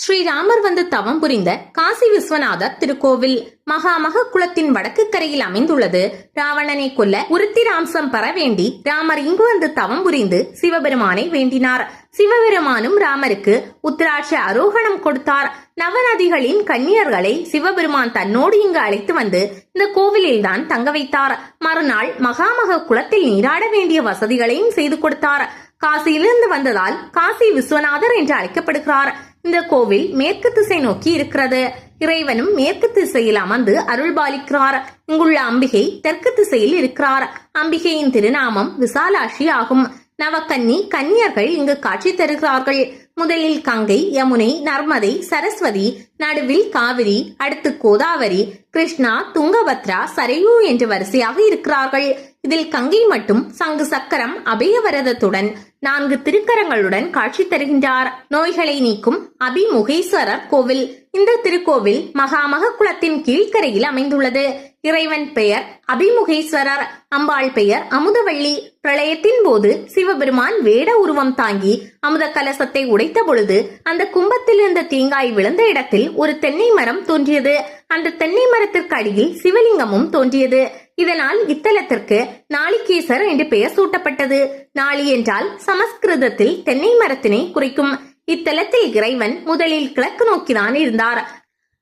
ஸ்ரீராமர் வந்து தவம் புரிந்த காசி விஸ்வநாதர் திருக்கோவில் மகாமக குளத்தின் வடக்கு கரையில் அமைந்துள்ளது. ராவணனை கொல்ல உருத்திராம்சம் பெற வேண்டி ராமர் இங்கு வந்து தவம் புரிந்து சிவபெருமானை வேண்டினார். சிவபெருமானும் ராமருக்கு உத்திராட்ச அரோகணம் கொடுத்தார். நவநதிகளின் கன்னியர்களை சிவபெருமான் தன்னோடு இங்கு அழைத்து வந்து இந்த கோவிலில் தான் தங்க வைத்தார். மறுநாள் மகாமக குளத்தில் நீராட வேண்டிய வசதிகளையும் செய்து கொடுத்தார். காசியிலிருந்து வந்ததால் காசி விஸ்வநாதர் என்று அழைக்கப்படுகிறார். இந்த கோவில் மேற்கு திசை நோக்கி இருக்கிறது. இறைவனும் மேற்கு திசையில் அமர்ந்து அருள்பாலிக்கிறார் இங்குள்ள அம்பிகை தெற்கு திசையில் இருக்கிறார். அம்பிகையின் திருநாமம் விசாலாட்சி ஆகும். நவக்கன்னி கன்னியர்கள் இங்கு காட்சி தருகிறார்கள். முதலில் கங்கை யமுனை நர்மதை சரஸ்வதி நடுவில் காவிரி அடுத்து கோதாவரி கிருஷ்ணா துங்கபத்ரா சரையூ என்று வரிசையாக இருக்கிறார்கள். இதில் கங்கை மட்டும் சங்கு சக்கரம் அபயவரதத்துடன் நான்கு திருக்கரங்களுடன் காட்சி தருகின்றார். நோய்களை நீக்கும் அபிமுகேஸ்வரர் கோவில். இந்த திருக்கோவில் மகாமக குளத்தின் கீழ்கரையில் அமைந்துள்ளது. இறைவன் பெயர் அபிமுகேஸ்வரர் அம்பாள் பெயர் அமுதவள்ளி. பிரளயத்தின் போது சிவபெருமான் வேட உருவம் தாங்கி அமுத கலசத்தை உடைத்த பொழுது அந்த கும்பத்தில் இருந்த தேங்காய் விழுந்த இடத்தில் ஒரு தென்னை மரம் தோன்றியது. அந்த தென்னை மரத்திற்கு அடியில் சிவலிங்கமும் தோன்றியது. இதனால் இத்தலத்திற்கு நாளிகேசர் என்று பெயர் சூட்டப்பட்டது. நாளி என்றால் சமஸ்கிருதத்தில் தென்னை மரத்தினை குறிக்கும். இத்தலத்தில் இறைவன் முதலில் கிழக்கு நோக்கிதான் இருந்தார்.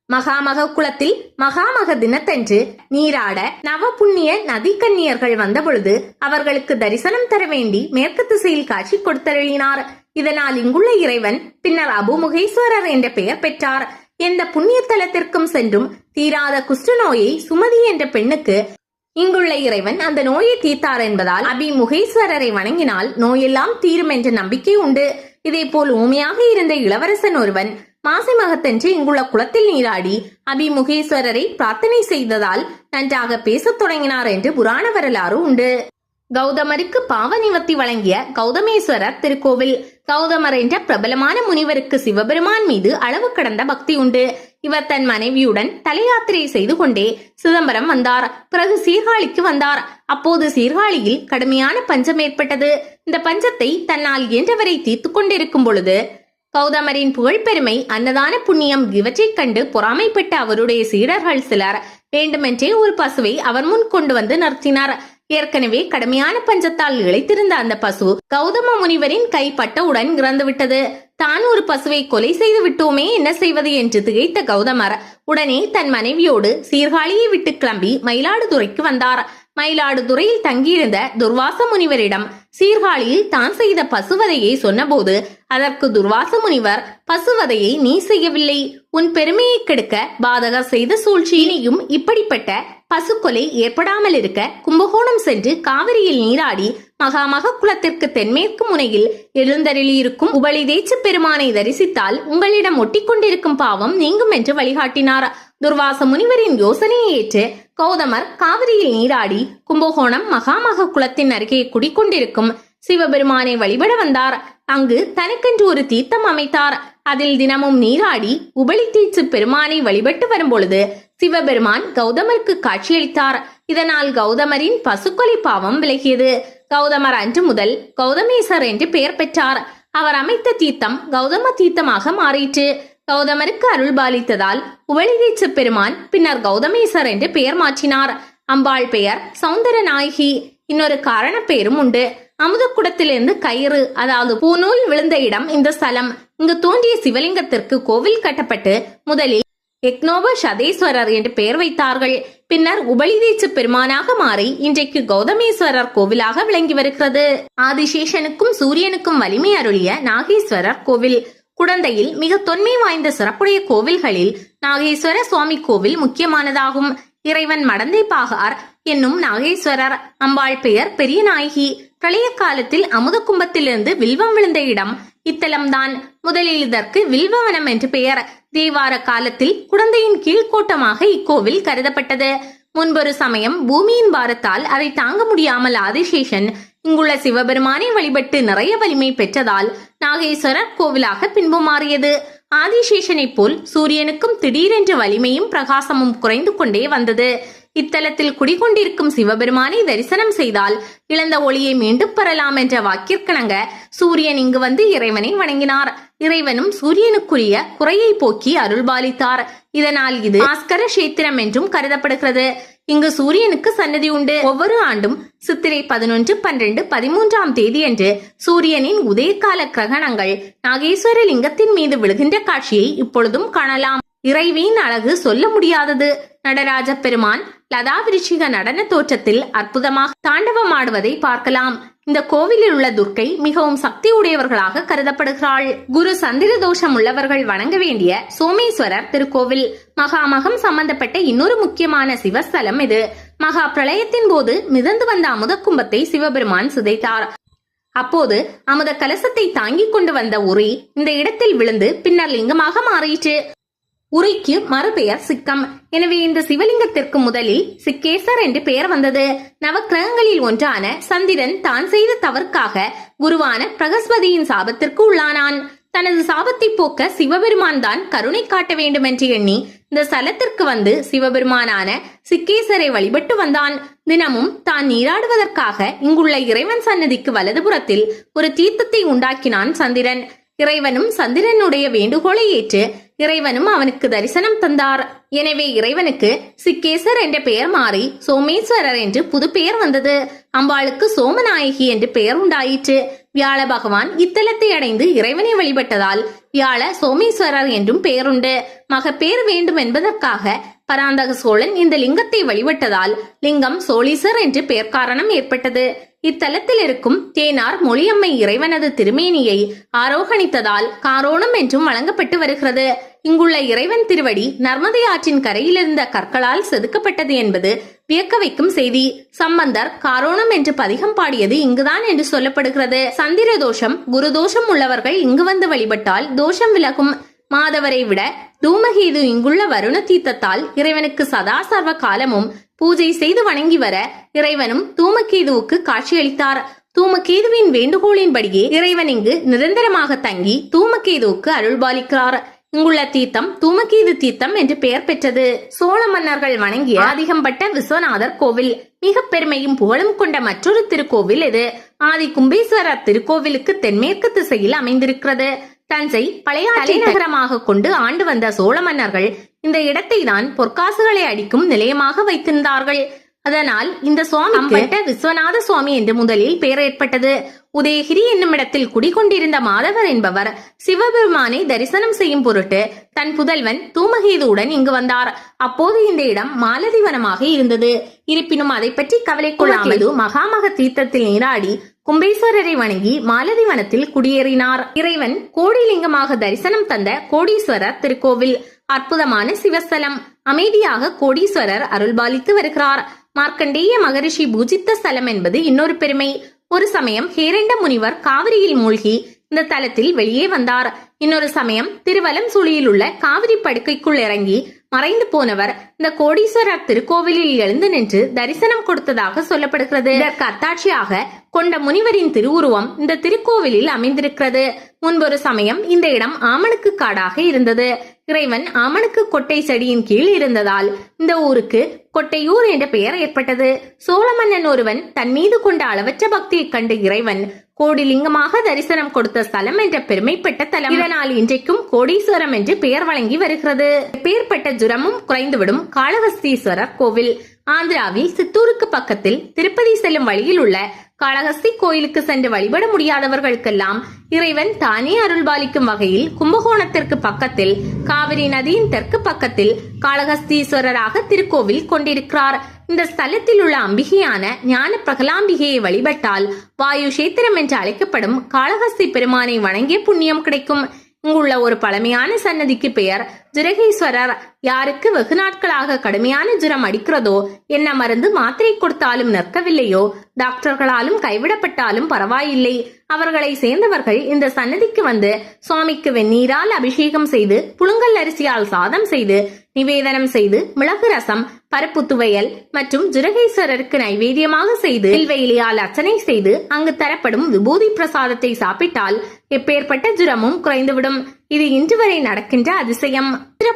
மகாமக குளத்தில் மகாமக தினத்தன்று நீராட நவ புண்ணிய நதிக்கன்னியர்கள் வந்தபொழுது அவர்களுக்கு தரிசனம் தர வேண்டி மேற்கு திசையில் காட்சி கொடுத்தருளினார். இதனால் இங்குள்ள இறைவன் பின்னர் அபுமுகேஸ்வரர் என்ற பெயர் பெற்றார். எந்த புண்ணிய தலத்திற்கும் சென்றும் தீராத குஷ்டநோயை சுமதி என்ற பெண்ணுக்கு இங்குள்ள இறைவன் அந்த நோயை தீர்த்தார் என்பதால் அபிமுகேஸ்வரரை வணங்கினால் நோயெல்லாம் தீரும் என்ற நம்பிக்கை உண்டு. இதேபோல் ஊமையாக இருந்த இளவரசன் ஒருவன் மாசி மகத்தன்று இங்குள்ள குளத்தில் நீராடி அபிமுகேஸ்வரரை பிரார்த்தனை செய்ததால் நன்றாக பேசத் தொடங்கினார் என்று புராண வரலாறு உண்டு. கௌதமருக்கு பாவ நிவர்த்தி வழங்கிய கௌதமேஸ்வரர் திருக்கோவில். கௌதமர் என்ற பிரபலமான முனிவருக்கு சிவபெருமான் மீது அளவு கடந்த பக்தி உண்டு. இவர் தன் மனைவியுடன் தலையாத்திரை செய்து கொண்டே சிதம்பரம் வந்தார். பிறகு சீர்காழிக்கு வந்தார். அப்போது சீர்காழியில் கடுமையான பஞ்சம் ஏற்பட்டது. இந்த பஞ்சத்தை தன்னால் இயன்றவரை தீர்த்து கொண்டிருக்கும் பொழுது கௌதமரின் புகழ்பெருமை அன்னதான புண்ணியம் இவற்றைக் கண்டு பொறாமைப்பட்ட அவருடைய சீடர்கள் சிலர் வேண்டுமென்றே ஒரு பசுவை அவர் முன் கொண்டு வந்து நிறுத்தினார். ஏற்கனவே கடுமையான பஞ்சத்தால் இழைத்திருந்த அந்த பசு கௌதம முனிவரின் கை பட்டவுடன் இறந்துவிட்டது. தான் ஒரு பசுவை கொலை செய்து விட்டோமே என்ன செய்வது என்று திகைத்த கௌதமர் உடனே தன் மனைவியோடு சீர்காழியை விட்டு கிளம்பி மயிலாடுதுறைக்கு வந்தார். மயிலாடுதுறையில் தங்கியிருந்த துர்வாச முனிவரிடம் சீர்காழியில் தான் செய்த பசுவதையை சொன்னபோது அதற்கு துர்வாச முனிவர் பசுவதையை நீ செய்யவில்லை. உன் பெருமையை கெடுக்க பாதகர் செய்த சூழ்ச்சியினையும் இப்படிப்பட்ட பசுக்கொலை ஏற்படாமல் இருக்க கும்பகோணம் சென்று காவிரியில் நீராடி மகாமக குளத்திற்கு தென்மேற்கு முனையில் எழுந்தருளியிருக்கும் உபளிதேச்சு பெருமானை தரிசித்தால் உங்களிடம் ஒட்டிக்கொண்டிருக்கும் பாவம் நீங்கும் என்று வழிகாட்டினார். துர்வாச முனிவரின் யோசனையை ஏற்று கௌதமர் காவிரியில் நீராடி கும்பகோணம் மகாமக குளத்தின் அருகே குடிக்கொண்டிருக்கும் சிவபெருமானை வழிபட வந்தார். அங்கு தனக்கென்று ஒரு தீர்த்தம் அமைத்தார். அதில் தினமும் நீராடி உபளி தீச்சு பெருமானை வழிபட்டு வரும்பொழுது சிவபெருமான் கௌதமருக்கு காட்சியளித்தார். இதனால் கௌதமரின் பசுக்கொலை பாவம் விலகியது. கௌதமர் அன்று முதல் கௌதமேசர் என்று பெயர் பெற்றார். அவர் அமைத்த தீர்த்தம் கௌதம தீர்த்தமாக மாறிற்று. கௌதமருக்கு அருள்பாலித்ததால் உபளிதீச்சு பெருமான் பின்னர் கௌதமேசர் என்று பெயர் மாற்றினார். அம்பாள் பெயர் சௌந்தர நாயகி. இன்னொரு காரண பெயரும் உண்டு. அமுதக்குடத்திலிருந்து கயிறு அதாவது பூநூல் விழுந்த இடம் இந்த ஸ்தலம். இங்கு தோன்றிய சிவலிங்கத்திற்கு கோவில் கட்டப்பட்டு முதலில் எக்னோப சதேஸ்வரர் என்று பெயர் வைத்தார்கள். பின்னர் உபளிதீச்சு பெருமானாக மாறி இன்றைக்கு கௌதமேஸ்வரர் கோவிலாக விளங்கி வருகிறது. ஆதிசேஷனுக்கும் சூரியனுக்கும் வலிமை அருளிய நாகேஸ்வரர் கோவில். குடந்தையில் மிக தொன்மை வாய்ந்த சிறப்புடைய கோவில்களில் நாகேஸ்வர சுவாமி கோவில் முக்கியமானதாகும். இறைவன் மடந்தை பாகார் என்னும் நாகேஸ்வரர். அம்பாள் பெயர் பெரிய நாயகி. பிரளய காலத்தில் அமுத கும்பத்திலிருந்து வில்வம் விழுந்த இடம். இத்தலம்தான் முதலில் இதற்கு வில்வவனம் என்று பெயர். தேவார காலத்தில் குழந்தையின் கீழ்கோட்டமாக இக்கோவில் கருதப்பட்டது. முன்பொரு சமயம் பூமியின் பாரத்தால் அதை தாங்க முடியாமல் ஆதிசேஷன் இங்குள்ள சிவபெருமானை வழிபட்டு நிறைய வலிமை பெற்றதால் நாகேஸ்வரர் கோவிலாக பின்பு மாறியது. ஆதிசேஷனைப் போல் சூரியனுக்கும் திடீரென்று வலிமையும் பிரகாசமும் குறைந்து கொண்டே வந்தது. இத்தலத்தில் குடிகொண்டிருக்கும் சிவபெருமானை தரிசனம் செய்தால் இழந்த ஒளியை மீண்டும் பெறலாம் என்ற வாக்கிற்கிணங்க சூரியன் இங்கு வந்து இறைவனை வணங்கினார். இறைவனும் சூரியனுக்குரிய குறையை போக்கி அருள்பாலித்தார். இதனால் இது ஆஸ்கர கஷேத்திரம் என்றும் கருதப்படுகிறது. இங்கு சூரியனுக்கு சன்னதி உண்டு. ஒவ்வொரு ஆண்டும் சித்திரை பதினொன்று பன்னிரண்டு பதிமூன்றாம் தேதியன்று சூரியனின் உதயகால கிரகணங்கள் நாகேஸ்வர லிங்கத்தின் மீது விழுகின்ற காட்சியை இப்பொழுதும் காணலாம். இறைவியின் அழகு சொல்ல முடியாதது. நடராஜ பெருமான் லதா விருச்சிக நடன தோற்றத்தில் அற்புதமாக தாண்டவமாடுவதை பார்க்கலாம். இந்த கோவிலில் உள்ள துர்க்கை மிகவும் சக்தி உடையவர்களாக கருதப்படுகிறாள். குரு சந்திர தோஷம் உள்ளவர்கள் வணங்க வேண்டிய சோமேஸ்வரர் திருக்கோவில். மகாமகம் சம்பந்தப்பட்ட இன்னொரு முக்கியமான சிவஸ்தலம் இது. மகா பிரளயத்தின் போது மிதந்து வந்த அமுத கும்பத்தை சிவபெருமான் சிதைத்தார். அப்போது அமுத கலசத்தை தாங்கிக் கொண்டு வந்த உரி இந்த இடத்தில் விழுந்து பின்னர் லிங்கமாக மாறிற்று. உரிக்கு மறுபெயர் சிக்கம் எனவே இந்த சிவலிங்கத்திற்கு முதலில் சிக்கேசர் என்று பெயர் வந்தது. நவக்கிரகங்களில் ஒன்றான சந்திரன் தான் செய்த தவறுக்காக குருவான பிரகஸ்பதியின் சாபத்திற்கு உள்ளானான். தனது சாபத்தை போக்க சிவபெருமான் தான் கருணை காட்ட வேண்டும் என்று எண்ணி இந்த ஸ்தலத்திற்கு வந்து சிவபெருமானான சிக்கேசரை வழிபட்டு வந்தான். தினமும் தான் நீராடுவதற்காக இங்குள்ள இறைவன் சன்னதிக்கு வலதுபுறத்தில் ஒரு தீர்த்தத்தை உண்டாக்கினான் சந்திரன். இறைவனும் சந்திரனுடைய வேண்டுகோளை ஏற்று இறைவனும் அவனுக்கு தரிசனம் தந்தார். எனவே இறைவனுக்கு சிக்கேசர் என்ற பெயர் மாறி சோமேஸ்வரர் என்று புது பெயர் வந்தது. அம்பாளுக்கு சோமநாயகி என்று பெயர் உண்டாயிற்று. வியாழ பகவான் இத்தலத்தை அடைந்து இறைவனை வழிபட்டதால் வியாழ சோமேஸ்வரர் என்றும் பெயருண்டு. மகப்பேர் வேண்டும் என்பதற்காக பராந்தக சோழன் இந்த லிங்கத்தை வழிபட்டதால் லிங்கம் சோழீசர் என்று பெயர் காரணம் ஏற்பட்டது. இத்தலத்தில் இருக்கும் தேனார் மொழியம்மை இறைவனது திருமேனியை ஆரோகணித்ததால் காரோணம் என்றும் வழங்கப்பட்டு வருகிறது. இங்குள்ள இறைவன் திருவடி நர்மதை ஆற்றின் கரையில் இருந்த கற்களால் செதுக்கப்பட்டது என்பது வியக்க வைக்கும் செய்தி. சம்பந்தர் காரோணம் என்று பதிகம் பாடியது இங்குதான் என்று சொல்லப்படுகிறது. சந்திர தோஷம் குரு தோஷம் உள்ளவர்கள் இங்கு வந்து வழிபட்டால் தோஷம் விலகும். மாதவரை விட தூமகேது இங்குள்ள வருண தீர்த்தத்தால் இறைவனுக்கு சதா சர்வ காலமும் பூஜை செய்து வணங்கி வர இறைவனும் தூமகேதுவுக்கு காட்சியளித்தார். தூமகேதுவின் வேண்டுகோளின்படியே இறைவன் இங்கு நிரந்தரமாக தங்கி தூமகேதுவுக்கு அருள்பாலிக்கிறார். இங்குள்ள தீர்த்தம் தூமகேது தீர்த்தம் என்று பெயர் பெற்றது. சோழ மன்னர்கள் வணங்கிய அதிகம்பட்ட விஸ்வநாதர் கோவில் மிக பெருமையும் புகழும் கொண்ட மற்றொரு திருக்கோவில் இது. ஆதி கும்பேஸ்வரர் திருக்கோவிலுக்கு தென்மேற்கு திசையில் அமைந்திருக்கிறது. தஞ்சை பழைய தலைநகரமாக கொண்டு ஆண்டு வந்த சோழ மன்னர்கள் இந்த இடத்தை தான் பொற்காசுகளை அடிக்கும் நிலையமாக வைத்திருந்தார்கள். அதனால் இந்த சுவாமி அம்பட்ட விஸ்வநாத சுவாமி என்று முதலில் பெயர் ஏற்பட்டது. உதயகிரி என்னும் இடத்தில் குடிகொண்டிருந்த மாதவர் என்பவர் சிவபெருமானை தரிசனம் செய்யும் பொருட்டு தன் புதல்வன் தூமகேதுவுடன் இங்கு வந்தார். அப்போது இந்த இடம் மாலதி வனமாக இருந்தது. இருப்பினும் அதை பற்றி கவலை கொள்ளாமது மகாமக தீர்த்தத்தில் நீராடி கும்பேஸ்வரரை வணங்கி மாலதி வனத்தில் குடியேறினார். இறைவன் கோடிலிங்கமாக தரிசனம் தந்த கோடீஸ்வரர் திருக்கோவில். அற்புதமான சிவஸ்தலம். அமைதியாக கோடீஸ்வரர் அருள்பாலித்து வருகிறார். மார்க்கண்டேய மகரிஷி பூஜித்த ஸ்தலம் என்பது இன்னொரு பெருமை. ஒரு சமயம் ஹேரண்ட முனிவர் காவிரியில் மூழ்கி இந்த தலத்தில் வெளியே வந்தார். இன்னொரு சமயம் திருவலம் சுழியில் உள்ள காவிரி படுக்கைக்குள் இறங்கி மறைந்து போனவர் இந்த கோடீஸ்வரர் திருக்கோவிலில் எழுந்து நின்று தரிசனம் கொடுத்ததாக சொல்லப்படுகிறது. இதற்கு அத்தாட்சியாக கொண்ட முனிவரின் திருவுருவம் இந்த திருக்கோவிலில் அமைந்திருக்கிறது. முன்பொரு சமயம் இந்த இடம் ஆமணக்கு காடாக இருந்தது. இறைவன் அவனுக்கு கொட்டை செடியின் கீழ் இருந்ததால் இந்த ஊருக்கு கொட்டையூர் என்ற பெயர் ஏற்பட்டது. சோழ மன்னன் ஒருவன் தன் மீது கொண்ட அளவற்ற பக்தியைக் கண்டு இறைவன் கோடிலிங்கமாக தரிசனம் கொடுத்த ஸ்தலம் என்ற பெருமைப்பட்ட தலம். இதனால் இன்றைக்கும் கோடீஸ்வரம் என்று பெயர் வழங்கி வருகிறது. பெயர்பட்ட ஜுரமும் குறைந்துவிடும் காளஹஸ்தீஸ்வரர் கோவில். ஆந்திராவில் சித்தூருக்கு பக்கத்தில் திருப்பதி செல்லும் வழியில் உள்ள காளகஸ்தி கோயிலுக்கு சென்று வழிபட முடியாதவர்களுக்கெல்லாம் இறைவன் தானே அருள்பாலிக்கும் வகையில் கும்பகோணத்திற்கு பக்கத்தில் காவிரி நதியின் தெற்கு பக்கத்தில் காளகஸ்தீஸ்வரராக திருக்கோவில் கொண்டிருக்கிறார். இந்த ஸ்தலத்தில் உள்ள அம்பிகையான ஞான பிரகலாம்பிகையை வழிபட்டால் வாயு சேத்திரம் என்று அழைக்கப்படும் காளகஸ்தி பெருமானை வணங்கிய புண்ணியம் கிடைக்கும். இங்குள்ள ஒரு பழமையான சன்னதிக்கு பெயர் ஜுரகேஸ்வரர். யாருக்கு வெகு நாட்களாக கடுமையான ஜுரம் அடிக்கிறதோ என்ன மருந்து மாத்திரை கொடுத்தாலும் நிற்கவில்லையோ டாக்டர்களாலும் கைவிடப்பட்டாலும் பரவாயில்லை. அவர்களை சேர்ந்தவர்கள் இந்த சன்னதிக்கு வந்து சுவாமிக்கு வெந்நீரால் அபிஷேகம் செய்து புழுங்கல் அரிசியால் சாதம் செய்து நிவேதனம் செய்து மிளகு ரசம் பருப்பு துவையல் மற்றும் ஜுரகேஸ்வரருக்கு நைவேத்தியமாக செய்து வில்வெயிலியால் அர்ச்சனை செய்து அங்கு தரப்படும் விபூதி பிரசாதத்தை சாப்பிட்டால் எப்பேற்பட்ட ஜுரமும் குறைந்துவிடும். இது இன்று வரை நடக்கின்ற அதிசயம்.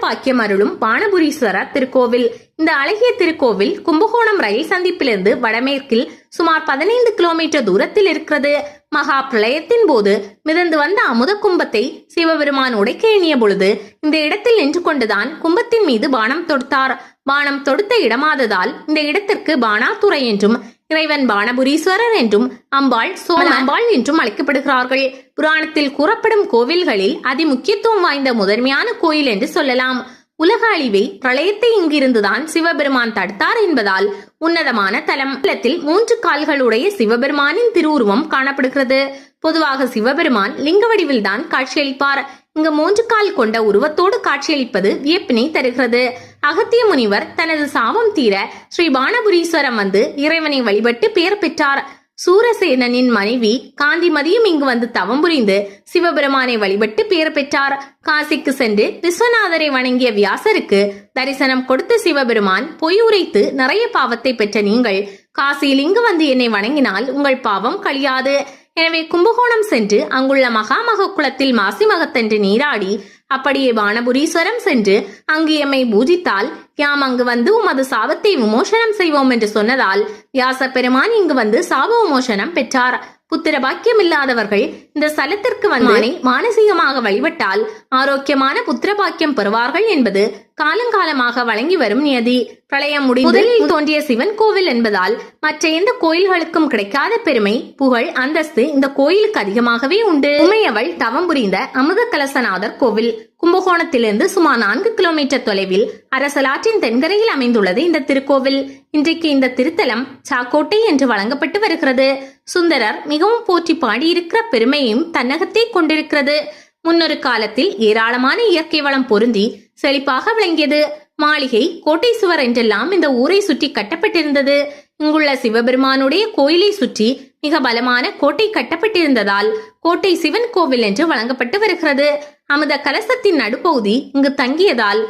பாக்கியம் அருளும் பானபுரீஸ்வரர் திருக்கோவில். இந்த அழகிய திருக்கோவில் கும்பகோணம் ரயில் சந்திப்பிலிருந்து வடமேற்கில் சுமார் பதினைந்து கிலோமீட்டர் தூரத்தில் இருக்கிறது. மகா பிரளயத்தின் போது மிதந்து வந்த அமுத கும்பத்தை சிவபெருமான் உடைக்க எண்ணிய பொழுது இந்த இடத்தில் நின்று கொண்டுதான் கும்பத்தின் மீது பானம் தொடுத்தார். பானம் தொடுத்த இடமாததால் இந்த இடத்திற்கு பானாத்துறை என்றும் இறைவன் பானபுரீஸ்வரர் என்றும் அம்பாள் சோம அம்பாள் என்றும் அழைக்கப்படுகிறார்கள். புராணத்தில் கூறப்படும் கோவில்களில் அதி முக்கியத்துவம் வாய்ந்த முதன்மையான கோயில் என்று சொல்லலாம். உலக அழிவை பிரளயத்தை இங்கிருந்துதான் சிவபெருமான் தடுத்தார் என்பதால் உன்னதமான தலம். தலத்தில் மூன்று கால்களுடைய சிவபெருமானின் திருவுருவம் காணப்படுகிறது. பொதுவாக சிவபெருமான் லிங்க வடிவில் தான் காட்சியளிப்பார். இங்கு மூன்று கால் கொண்ட உருவத்தோடு காட்சியளிப்பது வியப்பினை தருகிறது. அகத்திய முனிவர் தனது சாபம் தீர ஸ்ரீ பானபுரீஸ்வரம் வந்து இறைவனை வழிபட்டு பெயர் பெற்றார். சூரசேனனின் மனைவி காந்திமதியும் இங்கு வந்து தவம் புரிந்து சிவபெருமானை வழிபட்டு பெயர் பெற்றார். காசிக்கு சென்று விஸ்வநாதரை வணங்கிய வியாசருக்கு தரிசனம் கொடுத்த சிவபெருமான் பொய் உரைத்து நிறைய பாவத்தை பெற்ற நீங்கள் காசியில் இங்கு வந்து என்னை வணங்கினால் உங்கள் பாவம் கழியாது. எனவே கும்பகோணம் சென்று அங்குள்ள மகாமக குளத்தில் மாசி மகத்தன்று நீராடி அப்படியே வானபுரீஸ்வரம் சென்று அங்கு எம்மை பூஜித்தால் யாம் அங்கு வந்து உமது சாபத்தை விமோசனம் செய்வோம் என்று சொன்னதால் வியாச பெருமான் இங்கு வந்து சாப விமோசனம் பெற்றார். புத்திர பாக்கியம் இல்லாதவர்கள் இந்த ஸ்தலத்திற்கு வந்து மானசீகமாக வழிபட்டால் ஆரோக்கியமான புத்திர பாக்கியம் பெறுவார்கள் என்பது காலங்காலமாக வழங்கி வரும் நியதி. பிரளயம் முடிந்து முதலில் தோன்றிய சிவன் கோவில் என்பதால் மற்ற எந்த கோயில்களுக்கும் கிடைக்காத பெருமை புகழ் அந்தஸ்து இந்த கோயிலுக்கு அதிகமாகவே உண்டு. உமையவள் தவம் புரிந்த அமுத கலசநாதர் கோவில். கும்பகோணத்திலிருந்து சுமார் நான்கு கிலோமீட்டர் தொலைவில் அரசலாற்றின் தென்கரையில் அமைந்துள்ளது இந்த திருக்கோவில். இன்றைக்கு இந்த திருத்தலம் சாக்கோட்டை என்று வழங்கப்பட்டு வருகிறது. சுந்தரர் மிகவும் போற்றி பாடியிருக்கிற பெருமையும் தன்னகத்தை கொண்டிருக்கிறது. முன்னொரு காலத்தில் ஏராளமான இயற்கை வளம் பொருந்தி செழிப்பாக விளங்கியது. மாளிகை கோட்டை சுவர் என்றெல்லாம் இந்த ஊரை சுற்றி கட்டப்பட்டிருந்தது. இங்குள்ள சிவபெருமானுடைய கோயிலை சுற்றி மிக பலமான கோட்டை கட்டப்பட்டிருந்ததால் கோட்டை சிவன் கோவில் என்று வழங்கப்பட்டு வருகிறது. அமுத கலசத்தின் நடுப்பகுதி இங்கு தங்கியதால்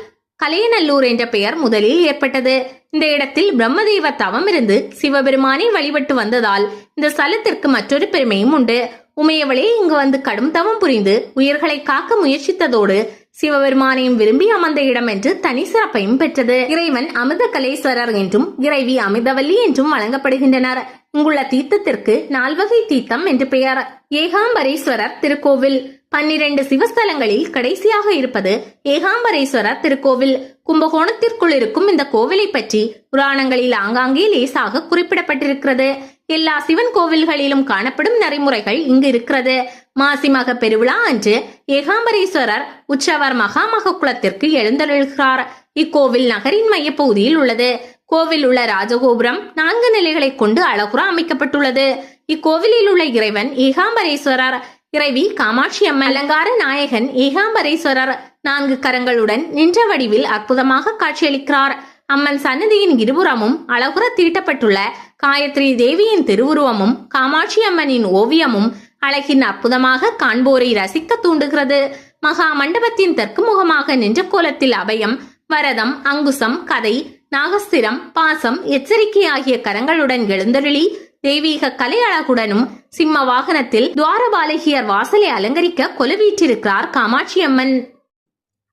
கலையநல்லூர் என்ற பெயர் முதலில் ஏற்பட்டது. இந்த இடத்தில் பிரம்மதேவ தவம் இருந்து சிவபெருமானை வழிபட்டு வந்ததால் இந்த ஸ்தலத்திற்கு மற்றொரு பெருமையும் உண்டு. உமையவளே இங்கு வந்து கடும் தவம் புரிந்து உயிர்களை காக்க முயற்சித்ததோடு சிவபெருமானையும் விரும்பி அமர்ந்த இடம் என்று தனி சிறப்பையும் பெற்றது. இறைவன் அமிர்த கலேஸ்வரர் என்றும் இறைவி அமிர்தவல்லி என்றும் வழங்கப்படுகின்றனர். இங்குள்ள தீர்த்தத்திற்கு நால்வகை தீர்த்தம் என்று பெயர். ஏகாம்பரேஸ்வரர் திருக்கோவில். பன்னிரண்டு சிவஸ்தலங்களில் கடைசியாக இருப்பது ஏகாம்பரேஸ்வரர் திருக்கோவில். கும்பகோணத்திற்குள் இருக்கும் இந்த கோவிலை பற்றி புராணங்களில் ஆங்காங்கே லேசாக குறிப்பிடப்பட்டிருக்கிறது. எல்லா சிவன் கோவில்களிலும் காணப்படும் நடைமுறைகள் இங்கு இருக்கிறது. மாசி மக பெருவிழா அன்று ஏகாம்பரேஸ்வரர் உற்சவர் மகாமக குலத்திற்கு எழுந்தருள்கிறார். இக்கோவில் நகரின் மையப்பகுதியில் உள்ளது. கோவில் உள்ள ராஜகோபுரம் நான்கு நிலைகளை கொண்டு அழகுற அமைக்கப்பட்டுள்ளது. இக்கோவிலில் உள்ள இறைவன் ஏகாம்பரேஸ்வரர் இறைவி காமாட்சி அம்மன். அலங்கார நாயகன் ஏகாம்பரேஸ்வரர் நான்கு கரங்களுடன் நின்ற வடிவில் அற்புதமாக காட்சியளிக்கிறார். அம்மன் சன்னதியின் இருபுறமும் அழகுற தீட்டப்பட்டுள்ள காயத்ரி தேவியின் திருவுருவமும் காமாட்சி அம்மனின் ஓவியமும் அழகின் அற்புதமாக காண்போரை ரசிக்க தூண்டுகிறது. மகா மண்டபத்தின் தெற்கு முகமாக நின்ற கோலத்தில் அபயம் வரதம் அங்குசம் கதை நாகஸ்திரம் பாசம் எச்சரிக்கை ஆகிய கரங்களுடன் எழுந்தருளி தெய்வீக கலை அழகுடனும் சிம்ம வாகனத்தில் துவாரபாலகியர் வாசலை அலங்கரிக்க கொலுவீற்றிருக்கிறார் காமாட்சி அம்மன்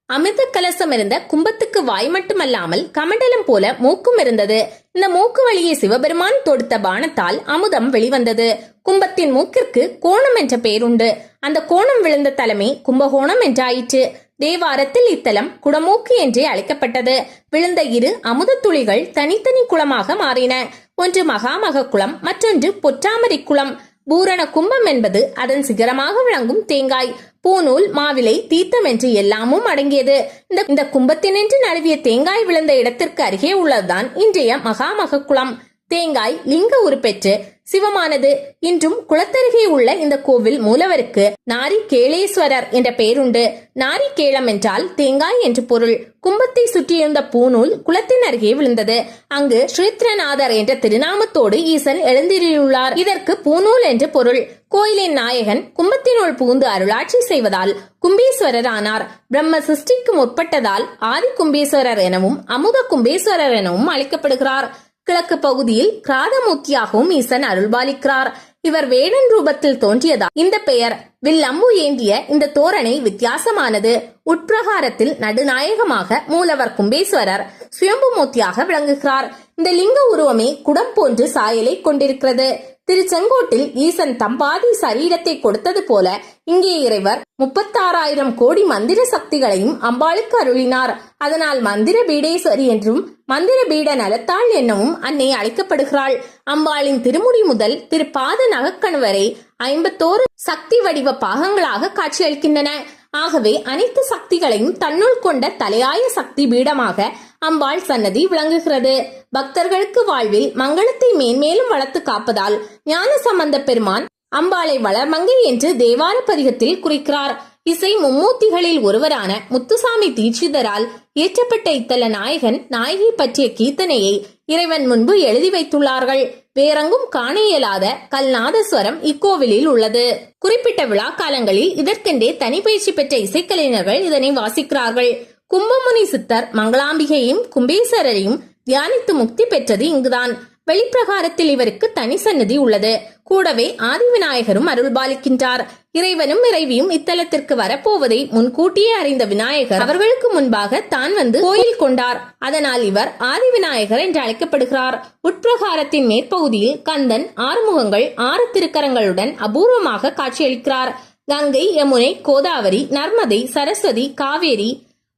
அமிர்த கலசம் இருந்த கும்பத்துக்கு வாய் மட்டுமல்லாமல் கமண்டலம் போல மூக்கும் இருந்தது. இந்த மூக்கு வழியை சிவபெருமான் தொடுத்த பானத்தால் அமுதம் வெளிவந்தது. கும்பத்தின் மூக்கிற்கு கோணம் என்ற பெயருண்டு. அந்த கோணம் விழுந்த தலைமை கும்பகோணம் என்றாயிற்று. தேவாரத்தில் இத்தலம் குடமூக்கு என்றே அழைக்கப்பட்டது. விழுந்த இரு அமுத துளிகள் தனித்தனி குளமாக மாறின. ஒன்று மகாமக குளம் மற்றொன்று பொற்றாமரை குளம். பூரண கும்பம் என்பது அதன் சிகரமாக விளங்கும் தேங்காய். பூநூல் மாவிலை தீர்த்தம் என்று எல்லாமும் அடங்கியது. இந்த இந்த கும்பத்தினின்று நழுவிய தேங்காய் விழுந்த இடத்திற்கு அருகே உள்ளதுதான் இன்றைய மகாமக குளம். தேங்காய் லிங்க உருப்பெற்று சிவமானது. இன்றும் குளத்தருகே உள்ள இந்த கோவில் மூலவருக்கு நாரிகேளேஸ்வரர் என்ற பெயருண்டு. நாரிகேளம் என்றால் தேங்காய் என்று பொருள். கும்பத்தை சுற்றியிருந்த பூநூல் குளத்தின் அருகே விழுந்தது. அங்கு ஸ்ரீத்ரநாதர் என்ற திருநாமத்தோடு ஈசன் எழுந்திரியுள்ளார் இதற்கு பூநூல் என்று பொருள். கோயிலின் நாயகன் கும்பத்தினுள் பூந்து அருளாட்சி செய்வதால் கும்பேஸ்வரர் ஆனார் பிரம்ம சிருஷ்டிக்கு முற்பட்டதால் ஆதி கும்பேஸ்வரர் எனவும் அமுத கும்பேஸ்வரர் எனவும் அழைக்கப்படுகிறார். கிழக்கு பகுதியில் கிராதமூர்த்தியாகவும் ஈசன் அருள்பாலிக்கிறார். இவர் வேடன் ரூபத்தில் தோன்றியதா இந்த பெயர். வில் அம்பு ஏந்திய இந்த தோரணை வித்தியாசமானது. உட்பிரகாரத்தில் நடுநாயகமாக மூலவர் கும்பேஸ்வரர் சுயம்பு மூர்த்தியாக விளங்குகிறார். இந்த லிங்க உருவமே குடம் போன்று சாயலை கொண்டிருக்கிறது. திருச்செங்கோட்டில் ஈசன் தம்பாதி சரீரத்தை கொடுத்தது போல இங்கே இறைவர் முப்பத்தாறாயிரம் கோடி மந்திர சக்திகளையும் அம்பாளுக்கு அருளினார். அதனால் மந்திர பீடேஸ்வரி என்றும் மந்திர பீட நலத்தாள் என்னவும் அன்னை அழைக்கப்படுகிறாள். அம்பாளின் திருமுடி முதல் திரு பாத நகக்கண் வரை ஐம்பத்தோரு சக்தி வடிவ பாகங்களாக காட்சியளிக்கின்றன. ஆகவே அனைத்து சக்திகளையும் தன்னுள் கொண்ட தலையாய சக்தி பீடமாக அம்பாள் சன்னதி விளங்குகிறது. பக்தர்களுக்கு வாழ்வில் மங்களத்தை மேன்மேலும் வளர்த்து காப்பதால் ஞான சம்பந்த பெருமான் அம்பாளை வளர்மங்கை என்று தேவார பதிகத்தில் குறிக்கிறார். இசை மும்மூர்த்திகளில் ஒருவரான முத்துசாமி தீட்சிதரால் இயற்றப்பட்ட இத்தல நாயகன் நாயகி பற்றிய கீர்த்தனையை இறைவன் முன்பு எழுதி வைத்துள்ளார்கள். வேறெங்கும் காண இயலாத கல்நாதஸ்வரம் இக்கோவிலில் உள்ளது. குறிப்பிட்ட விழா காலங்களில் இதற்கென்றே தனிப்பயிற்சி பெற்ற இசைக்கலைஞர்கள் இதனை வாசிக்கிறார்கள். கும்பமுனி சித்தர் மங்களாம்பிகையும் கும்பேஸ்வரரையும் தியானித்து முக்தி பெற்றது இங்குதான். வெளிப்பிரகாரத்தில் இவருக்கு தனி சன்னதி உள்ளது. கூடவே ஆதிவிநாயகரும் அருள்பாலிக்கின்றார். இறைவனும் இறைவியும் இத்தலத்திற்கு வரப்போவதை முன்கூட்டியே அறிந்த விநாயகர் அவர்களுக்கு முன்பாக தான் வந்து கோயில் கொண்டார். அதனால் இவர் ஆதிவிநாயகர் என்று அழைக்கப்படுகிறார். உட்பிரகாரத்தின் மேற்பகுதியில் கந்தன் ஆறுமுகங்கள் ஆறு திருக்கரங்களுடன் அபூர்வமாக காட்சியளிக்கிறார். கங்கை யமுனை கோதாவரி நர்மதை சரஸ்வதி காவேரி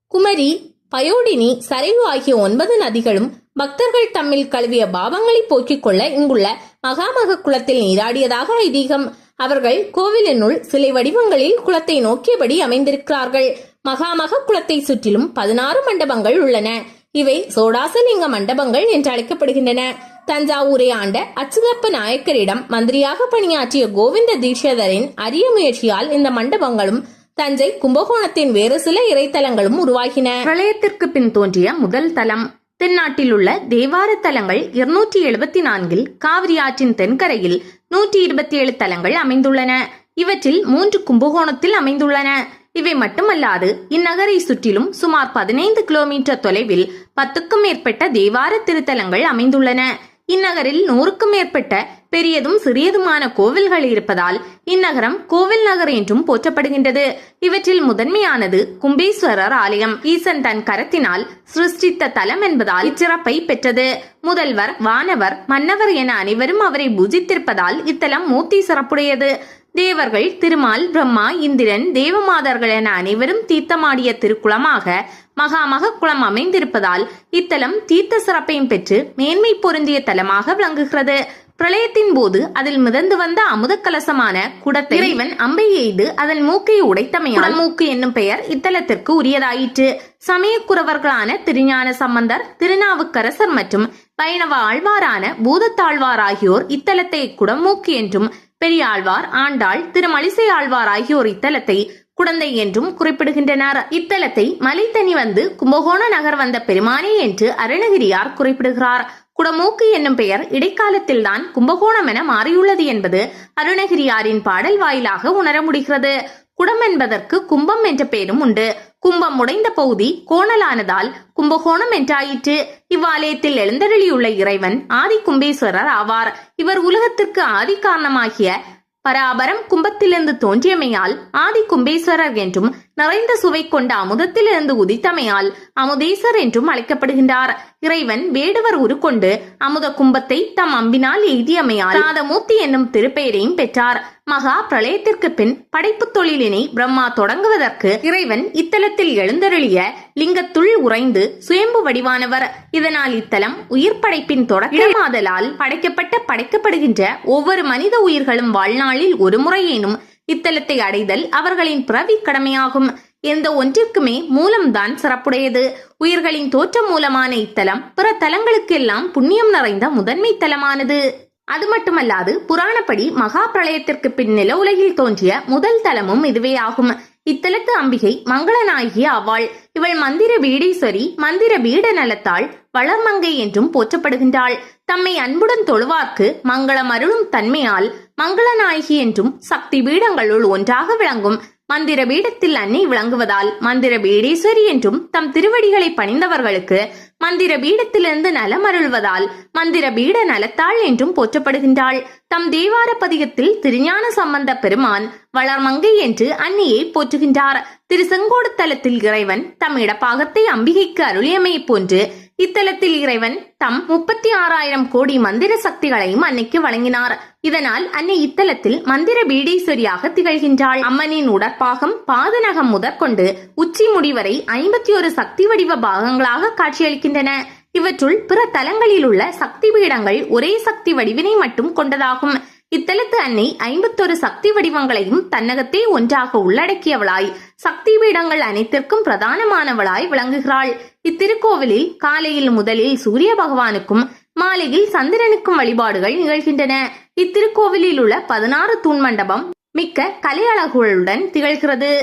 குமரி பயோடினி சரையு ஆகிய ஒன்பது நதிகளும் பக்தர்கள் தம்மில் கழுவிய பாவங்களை போக்கிக் கொள்ள இங்குள்ள மகாமக குளத்தில் நீராடியதாக ஐதீகம். அவர்கள் கோவிலினுள் சிலை வடிவங்களில் குளத்தை நோக்கியபடி அமைந்திருக்கிறார்கள். மகாமக குளத்தை சுற்றிலும் பதினாறு மண்டபங்கள் உள்ளன. இவை சோடாசலிங்க மண்டபங்கள் என்று அழைக்கப்படுகின்றன. தஞ்சாவூரை ஆண்ட அச்சுதப்ப நாயக்கரிடம் மந்திரியாக பணியாற்றிய கோவிந்த தீட்சதரின் அரிய முயற்சியால் இந்த மண்டபங்களும் தஞ்சை கும்பகோணத்தின் வேறு சில இறைத்தலங்களும் உருவாகின. பிரளயத்திற்கு பின் தோன்றிய முதல் தலம். தென்னாட்டில் உள்ள தேவார தலங்கள் இருநூற்றி எழுபத்தி நான்கில் காவிரி ஆற்றின் தென்கரையில் நூற்றி இருபத்தி ஏழு தலங்கள் அமைந்துள்ளன. இவற்றில் மூன்று கும்பகோணத்தில் அமைந்துள்ளன. இவை மட்டுமல்லாது இந்நகரை சுற்றிலும் சுமார் பதினைந்து கிலோமீட்டர் தொலைவில் பத்துக்கும் மேற்பட்ட தேவார திருத்தலங்கள் அமைந்துள்ளன. இந்நகரில் நூறுக்கும் மேற்பட்ட பெரியதும் சிறியதுமான கோவில்கள் இருப்பதால் இந்நகரம் கோவில் நகர் என்றும் போற்றப்படுகின்றது. இவற்றில் முதன்மையானது கும்பேஸ்வரர் ஆலயம். ஈசன் தன் கரத்தினால் சிருஷ்டித்த தலம் என்பதால் இச்சிறப்பை பெற்றது. முதல்வர் வானவர் மன்னவர் என அனைவரும் அவரை பூஜித்திருப்பதால் இத்தலம் மூர்த்தி சிறப்புடையது. தேவர்கள் திருமால் பிரம்மா இந்திரன் தேவமாதர்கள் என அனைவரும் தீர்த்தமாடிய திருக்குளமாக மகாமக குளம் அமைந்திருப்பதால் இத்தலம் தீர்த்த சிறப்பையும் பெற்று மேன்மை பொருந்திய தலமாக விளங்குகிறது. பிரளயத்தின் போது அதில் மிதந்து வந்த அமுத கலசமான குடத்தை இறைவன் அம்பை எய்து அதன் மூக்கை உடைத்தமையால் மூக்கு என்னும் பெயர் இத்தலத்திற்கு உரியதாயிற்று. சமயக்குறவர்களான திருஞான சம்பந்தர் திருநாவுக்கரசர் மற்றும் வைணவ ஆழ்வாரான பூதத்தாழ்வார் ஆகியோர் இத்தலத்தை குடமூக்கு என்றும் பெரியாழ்வார் ஆண்டாள் திருமலிசை ஆழ்வார் ஆகியோர் இத்தலத்தை குடந்தை என்றும் குறிப்பிடுகின்றனர். இத்தலத்தை மலைத்தனி வந்து கும்பகோண நகர் வந்த பெருமானே என்று அருணகிரியார் குறிப்பிடுகிறார். குடமூக்கு என்னும் பெயர் இடைக்காலத்தில்தான் கும்பகோணம் என மாறியுள்ளது என்பது அருணகிரியாரின் பாடல் வாயிலாக உணர முடிகிறது. குடம் என்பதற்கு கும்பம் என்ற பெயரும் உண்டு. கும்பம் உடைந்த பகுதி கோணலானதால் கும்பகோணம் என்றாயிற்று. இவ்வாலயத்தில் எழுந்தருளியுள்ள இறைவன் ஆதி கும்பேஸ்வரர் ஆவார். இவர் உலகத்திற்கு ஆதி காரணமாகிய பராபரம் கும்பத்திலிருந்து தோன்றியமையால் ஆதி கும்பேஸ்வரர் என்றும் நிறைந்த சுவை கொண்ட அமுதத்திலிருந்து உதித்தமையால் அமுதேசர் என்றும் அழைக்கப்படுகின்றார். இறைவன் வேடுவர் உருக்கொண்டு அமுத கும்பத்தை தம் அம்பினால் எய்தியமையால் ராதமூர்த்தி என்னும் திருப்பெயரையும் பெற்றார். மகா பிரளயத்திற்கு பின் படைப்பு தொழிலினை பிரம்மா தொடங்குவதற்கு இறைவன் இத்தலத்தில் எழுந்தருளிய லிங்கத்துள் உறைந்து சுயம்பு வடிவானவர். இதனால் இத்தலம் உயிர் படைப்பின் தொடக்கமாதலால் படைக்கப்பட்ட படைக்கப்படுகின்ற ஒவ்வொரு மனித உயிர்களும் வாழ்நாளில் ஒரு முறையேனும் இத்தலத்தை அடைதல் அவர்களின் பிறவி கடமையாகும். எந்த ஒன்றிற்குமே மூலம்தான் சிறப்புடையது. உயிர்களின் தோற்ற மூலமான இத்தலம் பிற தலங்களுக்கெல்லாம் புண்ணியம் நிறைந்த முதன்மை தலமானது. அது மட்டுமல்லாது புராணப்படி மகா பிரளயத்திற்கு பின் நில உலகில் தோன்றிய முதல் தலமும் இதுவே ஆகும். இத்தலத்து அம்பிகை மங்களநாயகி ஆவாள். இவள் மந்திர வீடீஸ்வரி மந்திர வீட நலத்தாள் வளர்மங்கை என்றும் போற்றப்படுகின்றாள். தம்மை அன்புடன் தொழுவார்க்கு மங்களம் அருளும் தன்மையால் மங்களநாயகி என்றும் சக்தி பீடங்களுள் ஒன்றாக விளங்கும். மந்திர பீடத்தில் அன்னை விளங்குவதால் மந்திர பீடேஸ்வரி என்றும் தம் திருவடிகளை பணிந்தவர்களுக்கு மந்திர பீடத்திலிருந்து நலம் அருள்வதால் மந்திர பீட நலத்தாள் என்றும் போற்றப்படுகின்றாள். தம் தேவார பதிகத்தில் திருஞான சம்பந்த பெருமான் வளர்மங்கை என்று அன்னையை போற்றுகின்றார். திரு செங்கோடு தலத்தில் இறைவன் தம் இடப்பாகத்தை அம்பிகைக்கு அருளியமையைப் போன்று இத்தலத்தில் இறைவன் தம் முப்பத்தி ஆறாயிரம் கோடி மந்திர சக்திகளையும் அன்னைக்கு வழங்கினார். இதனால் அன்னை இத்தலத்தில் மந்திர பீடீஸ்வரியாக திகழ்கின்றாள். அம்மனின் உடற்பாகம் பாதநகம் முதற்கொண்டு உச்சி முடிவரை ஐம்பத்தி ஒரு சக்தி வடிவ பாகங்களாக காட்சியளிக்கின்றன. இவற்றுள் பிற தலங்களில் உள்ள சக்தி பீடங்கள் ஒரே சக்தி வடிவினை மட்டும் கொண்டதாகும். இத்தலத்து அன்னை ஐம்பத்தொரு சக்தி வடிவங்களையும் தன்னகத்தே ஒன்றாக உள்ளடக்கியவளாய். சக்தி பீடங்கள் அனைத்திற்கும் பிரதானமானவளாய் விளங்குகிறாள். இத்திருக்கோவிலில் காலையில் முதலில் சூரிய பகவானுக்கும் மாலையில் சந்திரனுக்கும் வழிபாடுகள் நிகழ்கின்றன. இத்திருக்கோவிலில் உள்ள பதினாறு தூண் மண்டபம் மிக்க கலை அழகுகளுடன் திகழ்கிறது.